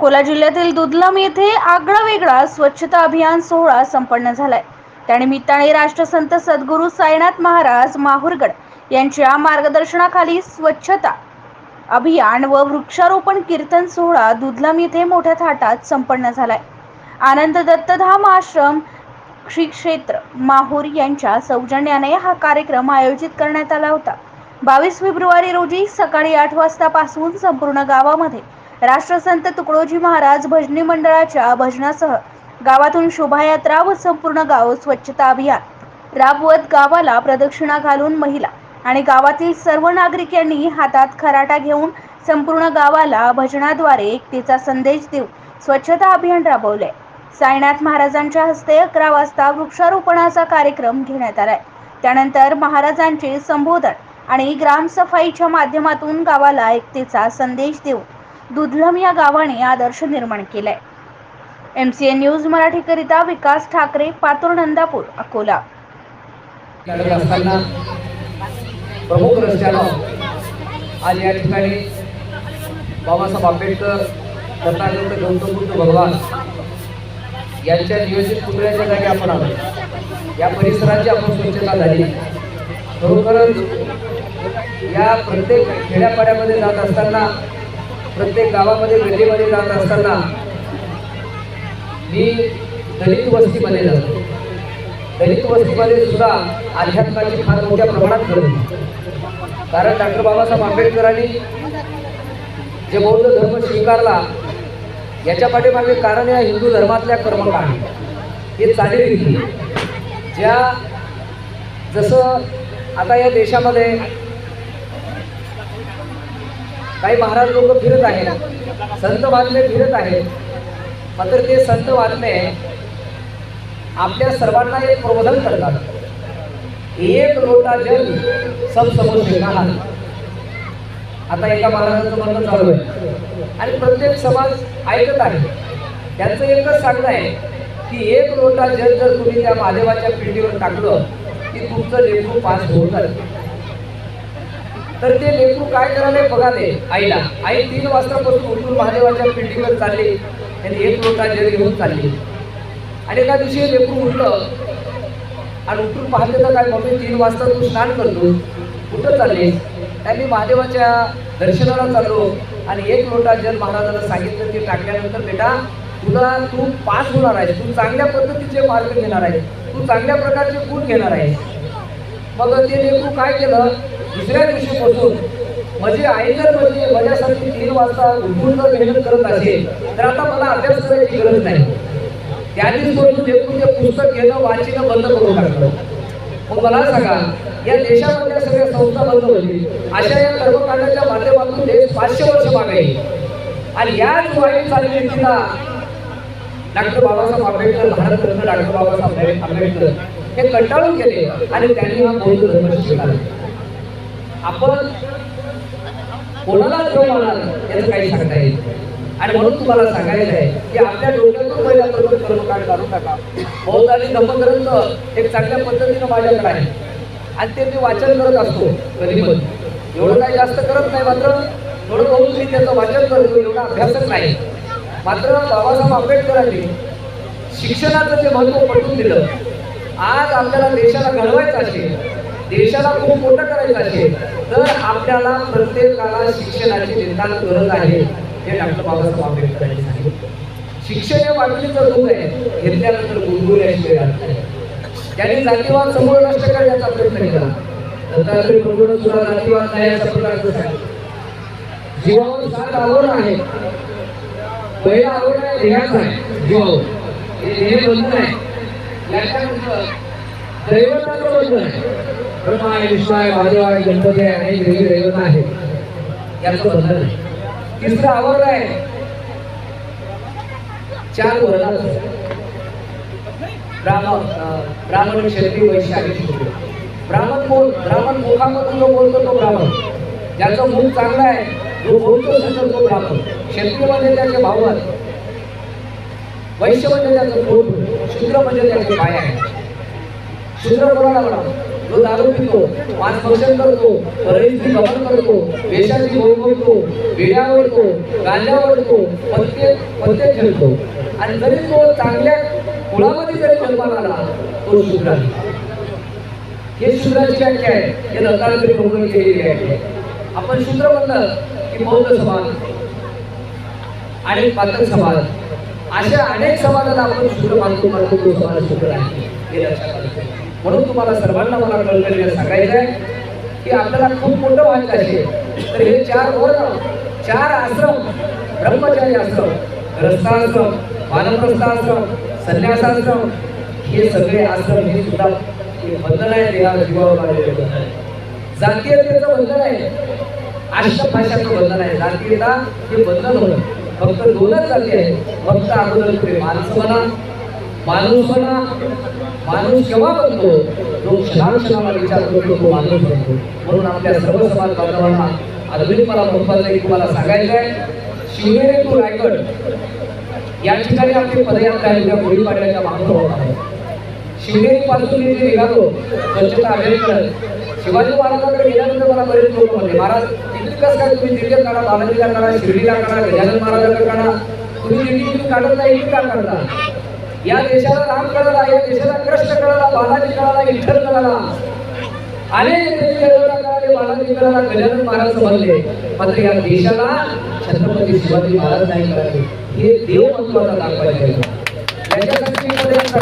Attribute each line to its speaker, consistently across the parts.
Speaker 1: अकोला जिल्ह्यातील दुधलम येथे आगळा वेगळा स्वच्छता अभियान सोहळा संपन्न झालाय. त्यानिमित्ताने राष्ट्रसंत सद्गुरू साईनाथ महाराज माहुरगड यांच्या मार्गदर्शनाखाली स्वच्छता अभियान व वृक्षारोपण कीर्तन सोहळा दुधलम येथे मोठ्या थाटात संपन्न झालाय. आनंद दत्तधाम आश्रम श्री क्षेत्र माहूर यांच्या सौजन्याने हा कार्यक्रम आयोजित करण्यात आला होता. बावीस फेब्रुवारी रोजी सकाळी आठ वाजतापासून संपूर्ण गावामध्ये राष्ट्रसंत तुकडोजी महाराज भजनी मंडळाच्या भजनासह गावातून शोभायात्रा व संपूर्ण गाव स्वच्छता अभियान. राबवत गावाला प्रदक्षिणा घालून महिला आणि गावातील सर्व नागरिक यांनी हातात खराटा घेऊन संपूर्ण गावाला भजनाद्वारे एकतेचा संदेश देऊन स्वच्छता अभियान राबवले साईनाथ महाराजांच्या हस्ते अकरा वाजता वृक्षारोपणाचा कार्यक्रम घेण्यात आलाय. त्यानंतर महाराजांचे संबोधन आणि ग्रामसफाईच्या माध्यमातून गावाला एकतेचा संदेश देऊन दुधलम या गावाने आदर्श निर्माण केलाय. एम सी एन न्यूज मराठीकरिता विकास ठाकरे पातूर नंदापूर अकोला.
Speaker 2: प्रमुख रस्त्यानं आज या ठिकाणी बाबासाहेब आंबेडकर तथागत गौतम बुद्ध भगवान यांच्या नियोजित पुतळ्याच्या जागी आपण आलो. या परिसराची आपण स्वच्छता झाली. खरोखरच या प्रत्येक खेड्यापाड्यामध्ये जात असताना प्रत्येक गावामध्ये गल्लीमध्ये जात असताना मी दलित वस्तीमध्ये जातो दलित वस्तीमध्ये सुद्धा अध्यात्माची फार मोठ्या प्रमाणात गरज कारण डॉक्टर बाबासाहेब आंबेडकरांनी जे बौद्ध धर्म स्वीकारला याच्या पाठीमागे कारण या हिंदू धर्मातल्या कर्मकांड हे चालेल ज्या जसं आता या देशामध्ये काही महाराज लोक फिरत आहेत. संत महात्मे फिरत आहेत. मात्र ते संत महात्मे आपल्या सर्वांना एक प्रबोधन करतात. एक लोटा जल सब समोर नहा आता एका महाराजांचं म्हणणं चालू आहे. आणि प्रत्येक समाज ऐकत आहे. त्यांचं एकच सांगणं आहे की एक लोटा जल जर तुम्ही त्या महादेवाच्या पिंडीवर टाकलं की तुमचं लेकरू पास होऊन जातं तर ते लेकरू काय करायला बघा ते आईला. आई तीन वाजतापासून उठून महादेवाच्या पिंडीवर चालली त्यांनी एक लोटा जल घेऊन चालली. आणि एका दिवशी लेकरू उठलं आणि उठून पाहते तर काय मम्मी तीन वाजता तू स्नान करतो. कुठं चालले. त्यांनी महादेवाच्या दर्शनाला चाललो आणि एक लोटा जल महाराजांना सांगितलं ते टाकल्यानंतर बेटा तुला तू पास होणार आहेस. तू चांगल्या पद्धतीचे मार्ग घेणार आहेस. तू चांगल्या प्रकारचे गुण घेणार आहेस. मग ते लेकरू काय केलं? दुसऱ्या दिवशीपासून माझी आई जर म्हणजे माझ्यासाठी तीन वाजता उठून जर मेहनत करत असेल तर आता मला अभ्यास करायची गरज नाही. त्यांनी सोडून लेकरू ते पुस्तक घेणं वाचणं बंद करून टाकलं. मग मला सांगा या देशामधल्या सगळ्या संस्था बंद होतील. अशा या कर्मकांडाच्या माध्यमातून देश पाचशे वर्ष मागे आणि याच वाईट चालीरीतीला डॉक्टर बाबासाहेब आंबेडकर भारतरत्न डॉक्टर बाबासाहेब आंबेडकर हे कंटाळून गेले आणि त्यांनी हा बौद्ध धर्म स्वीकारला आपण कोणाला जो मानाल याचं काही सांगता येईल आणि म्हणून तुम्हाला सांगायचं आहे की आपल्या डोक्यातून पहिल्यापर्यंत कर्मकांड काढून टाका. बौद्ध आणि धम्मग्रंथ एक चांगल्या पद्धतीनं माझ्याकडे आहे. आणि ते मी वाचन करत असतो कधी एवढं काही जास्त करत नाही मात्र थोडं बहुत मी त्याचं वाचन करतो एवढा अभ्यासच नाही. मात्र बाबासाहेब आंबेडकरांनी शिक्षणाचं जे महत्त्व पटवून दिलं आज आपल्याला देशाला घडवायचं असेल देशाला खूप मोठं करायचं असेल तर आपल्याला प्रत्येकाला शिक्षणाची नितांत गरज आहे हे डॉक्टर बाबासाहेब आंबेडकरांनी सांगितलं. शिक्षण हे वाटणीचं रूप आहे. घेतल्यानंतर गुणगुण्याची वेळ त्यांनी जातीवाद समूळ नष्ट करण्याचा प्रयत्न केला. दत्तात्रय प्रभूनं सुद्धा जातीवाद नाही अशा प्रकारचं सांगितलं. जीवावर सात आवरण आहे पहिला आवरण आहे ध्येयाचा आहे. जीवावर. हे बंधन आहे. याच्यानंतर दैवताचं बंधन आहे. ब्रह्मा आहे विष्णू आहे महादेव आहे गणपती आहे अनेक देवी दैवत आहे याचं बंधन आहे. तिसरं आवड आहे. चार वर्णाचं ब्राह्मण ब्राह्मण क्षत्रिय वैश्य आणि ब्राह्मण बोल ब्राह्मण मुखामधून जो बोलतो तो ब्राह्मण. ज्याचं मुख चांगलं आहे जो बोलतो सुंदर तो ब्राह्मण. क्षत्रियमध्ये म्हणजे त्याचे भाऊ आहेत. वैश्य म्हणजे त्याचं पोट शूद्र म्हणजे त्याचे पाय आहे शूद्र कोणाला म्हणा जो दारू पितो मांस करतो परळीची गमन करतो वेशाची भोग करतो विड्या ओढतो गांजा ओढतो पत्ते पत्ते खेळतो. आणि जरी तो चांगल्या कुळामध्ये जरी जन्माला आला तो शूद्र हे शूद्राची व्याख्या आहे. हे दत्तात्रय प्रभूने केलेली आहे. आपण शूद्र म्हणलं की बौद्ध समाज आणि पातळ समाज अशा अनेक समाजाला आपण शूद्र मानतो मानतो तो समाज शूद्र आहे. हे लक्षात आलं म्हणून तुम्हाला सर्वांना मला कळकळीने सांगायचं आहे की आपल्याला खूप मोठं व्हायचं आहे. तर हे चार वर्ण चार आश्रम ब्रह्मचारी आश्रम ग्रस्ताश्रम वानप्रस्थाश्रम संन्यासाश्रम हे सगळे आश्रम हे सुद्धा हे बंधन आहे देहा जीवावर बांधलेले बंधन आहे. जातीयतेचं बंधन आहे. आश्रम भाषाचं बंधन आहे. जातीयता हे बंधन होतं फक्त दोनच जाती आहेत. फक्त अगोदर माणसं म्हणा माणूस म्हणा माणूस केव्हा बनतो? जो क्षणाक्षणाला विचार करतो तो माणूस बनतो म्हणून आपल्या सर्व समाज बांधवांना अजूनही मला महत्वाचं तुम्हाला सांगायचं आहे शिवनेरी टू रायगड. या ठिकाणी आपली पदयात्रा आहे त्या गुढीपाडव्याच्या मागं होणार आहे. शिवनेरी पासून मी जे निघालो स्वच्छता अभियान शिवाजी महाराजांकडे गेल्यानंतर मला बरेच लोक म्हणले महाराज तिथे कसं काय तुम्ही दिल्लीत काढा बालाजीला काढा शिर्डीला काढा गजानन महाराजांकडे काढा तुम्ही दिल्ली काढत नाही इथे का काढता या देशाला राम कळाला या देशाला कृष्ण कळाला बालाजी कळाला विठ्ठल कळाला अनेक देवी कळाले बालाजी कळाला गजानन महाराज बनले. मात्र या देशाला छत्रपती शिवाजी महाराज नाही कळाले हे देव महत्त्वाचा दाखवायचे याच्यासाठी मी पदयात्रा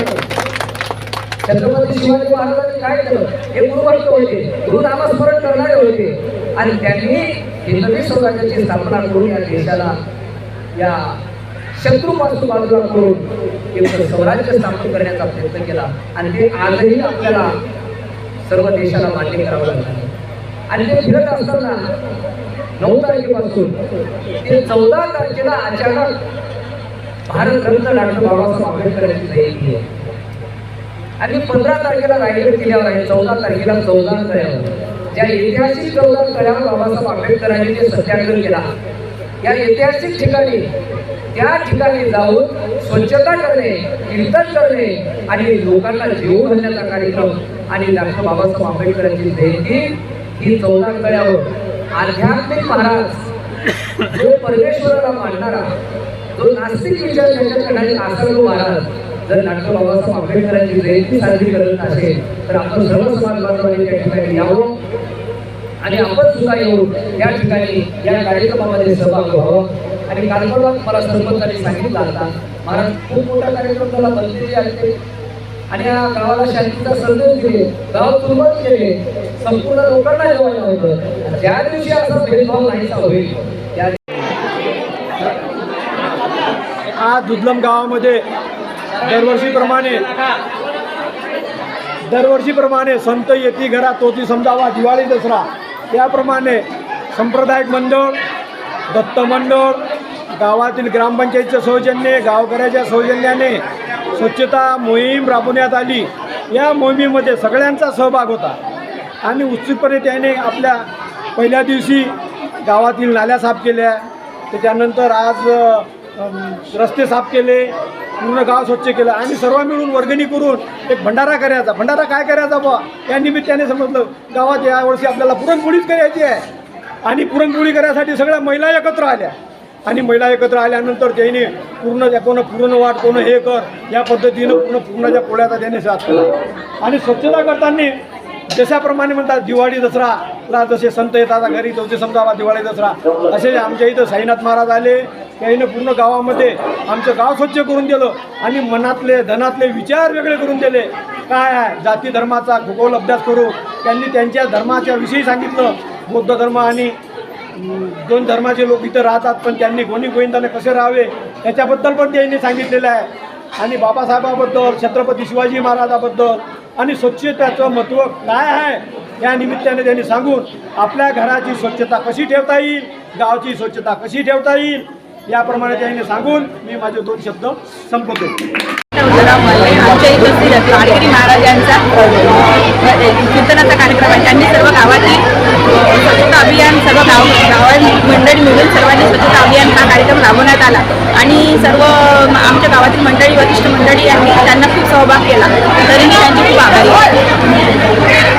Speaker 2: छत्रपती शिवाजी महाराजांनी काय केलं? हे गुरुभक्त होते. गुरुनामस्मरण करणारे होते. आणि त्यांनी हिंदवी स्वराज्याची स्थापना करून या देशाला या शत्रूपासून बाजूला करून स्वराज्य स्थापन करण्याचा प्रयत्न केला. आणि ते आजही आपल्याला सर्व देशाला मान्य करावं लागलं. आणि ते फिरत असताना नऊ तारखेपासून ते चौदा तारखेला अचानक भारतरत्न डॉक्टर बाबासाहेब आंबेडकर यांची जयंती आहे. आणि पंधरा तारखेला रायगड किल्ल्यावर आहे. चौदा तारखेला चौदा तळ्यावर. ज्या ऐतिहासिक चौदा तळ्यावर बाबासाहेब आंबेडकरांनी जे सत्याग्रह केला. या ऐतिहासिक ठिकाणी त्या ठिकाणी जाऊन स्वच्छता करणे कीर्तन करणे आणि लोकांना जीव घालण्याचा कार्यक्रम. आणि डॉक्टर बाबासाहेब आंबेडकरांची जयंती ही चौदा कळ्यावर आध्यात्मिक महाराज जो परमेश्वराला मानणारा जो नास्तिक विचार ज्याच्याकडे आसरलो महाराज जर डॉक्टर बाबासाहेब आंबेडकरांची जयंती साजरी करत असेल तर आपण सर्व समाज बांधवांनी त्या ठिकाणी यावं. आणि आपण सुद्धा येऊन या ठिकाणी या कार्यक्रमामध्ये सहभाग व्हावं. आणि कार्यक्रमात मला सरपंचांनी सांगितलं आता महाराज खूप मोठा कार्यक्रम झाला बंदलेले आले आणि या गावाला शांतीचा संदेश दिले गाव दुर्बल केले. संपूर्ण लोकांना जेवायला होतं ज्या दिवशी असा भेदभाव नाहीसा होईल त्या
Speaker 3: आज दुधलम गावामध्ये दरवर्षीप्रमाणे दरवर्षीप्रमाणे संत येती घरा तोती समजावा दिवाळी दसरा. त्याप्रमाणे संप्रदायिक मंडळ दत्त मंडळ गावातील ग्रामपंचायतच्या सौजन्याने गावकऱ्याच्या सौजन्याने स्वच्छता मोहीम राबवण्यात आली. या मोहिमेमध्ये सगळ्यांचा सहभाग होता. आणि उत्सुकपणे त्याने आपल्या पहिल्या दिवशी गावातील नाल्या साफ केल्या. त्याच्यानंतर आज रस्ते साफ केले पूर्ण गाव स्वच्छ केलं. आणि सर्व मिळून वर्गणी करून एक भंडारा करायचा. भंडारा काय करायचा बुवा? या निमित्ताने समजलं गावात यावर्षी आपल्याला पुरणपोळीच करायची आहे. आणि पुरणपोळी करायसाठी सगळ्या महिला एकत्र आल्या. आणि महिला एकत्र आल्यानंतर त्यांनी पूर्ण त्या कोण पूर्ण वाट कोण हे कर या पद्धतीनं पूर्ण पूर्णाच्या पोळ्याचा त्याने साथ केला. आणि स्वच्छता करताना जशाप्रमाणे म्हणतात दिवाळी दसराला जसे संत येतात घरी तसे समजा दिवाळी दसरा असे आमच्या इथं साईनाथ महाराज आले त्याने पूर्ण गावामध्ये आमचं गाव स्वच्छ करून दिलं आणि मनातले धनातले विचार वेगळे करून दिले. काय आहे? जाती धर्माचा भूगोल अभ्यास करू. त्यांनी त्यांच्या धर्माच्या विषयी सांगितलं बौद्ध धर्म आणि दोन धर्माचे लोक इथं राहतात पण त्यांनी कोणी गोविंदाने कसे राहावे याच्याबद्दल पण त्यांनी सांगितलेलं आहे. आणि बाबासाहेबाबद्दल छत्रपती शिवाजी महाराजाबद्दल आणि स्वच्छतेचं महत्त्व काय आहे या निमित्ताने त्यांनी सांगून आपल्या घराची स्वच्छता कशी ठेवता येईल गावची स्वच्छता कशी ठेवता येईल याप्रमाणे त्यांनी सांगून मी माझे दोन शब्द संपवतो.
Speaker 4: आमच्या इथं श्री महाराजांचा कीर्तनाचा कार्यक्रम सर्व गाव गावां मंडळी मिळून सर्वांनी स्वच्छता अभियान हा कार्यक्रम राबवण्यात आला. आणि सर्व आमच्या गावातील मंडळी वरिष्ठ मंडळी यांनी त्यांना खूप सहभाग केला. तरी मी त्यांची खूप आभारी